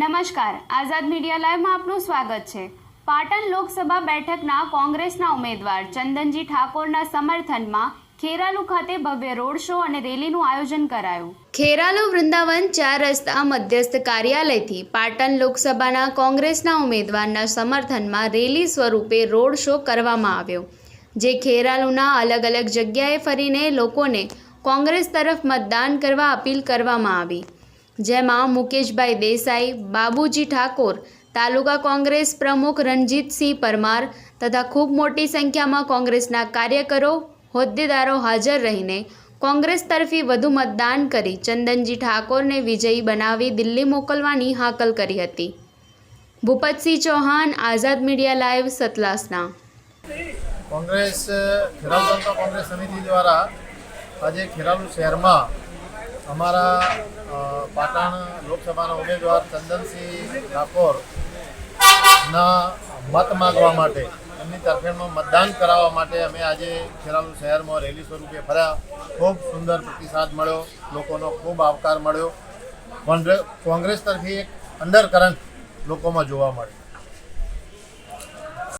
નમસ્કાર. આઝાદ મીડિયા લાઈવમાં આપનું સ્વાગત છે. પાટણ લોકસભા બેઠકના કોંગ્રેસના ઉમેદવાર ચંદનજી ઠાકોરના સમર્થનમાં ખેરાલુ ખાતે ભવ્ય રોડ શો અને રેલીનું આયોજન કરાયું. ખેરાલુ વૃંદાવન ચાર રસ્તા મધ્યસ્થ કાર્યાલયથી પાટણ લોકસભાના કોંગ્રેસના ઉમેદવારના સમર્થનમાં રેલી સ્વરૂપે રોડ શો કરવામાં આવ્યો, જે ખેરાલુના અલગ અલગ જગ્યાએ ફરીને લોકોને કોંગ્રેસ તરફ મતદાન કરવા અપીલ કરવામાં આવી. જેમાં મુકેશભાઈ દેસાઈ, બાબુજી ઠાકોર, તાલુકા કોંગ્રેસ પ્રમુખ રણજીતસિંહ પરમાર તથા ખૂબ મોટી સંખ્યામાં કોંગ્રેસના કાર્યકરો, હોદ્દેદારો હાજર રહીને કોંગ્રેસ તરફી વધુ મતદાન કરી ચંદનજી ઠાકોરને વિજયી બનાવી દિલ્હી મોકલવાની હાકલ કરી હતી. Bhupatsinh Chauhan, Azad media live, Satlasana. Congress, Kheralu Congress સમિતિ દ્વારા આજે ખેરાલુ શહેરમાં અમારા પાટણ લોકસભાના ઉમેદવાર ચંદનસિંહ ઠાકોરના મત માગવા માટે, એમની તરફેણમાં મતદાન કરાવવા માટે અમે આજે ખેરાલુ શહેરમાં રેલી સ્વરૂપે ફર્યા. ખૂબ સુંદર પ્રતિસાદ મળ્યો, લોકોનો ખૂબ આવકાર મળ્યો. કોંગ્રેસ તરફી એક અંડર કરંટ લોકોમાં જોવા મળ્યો.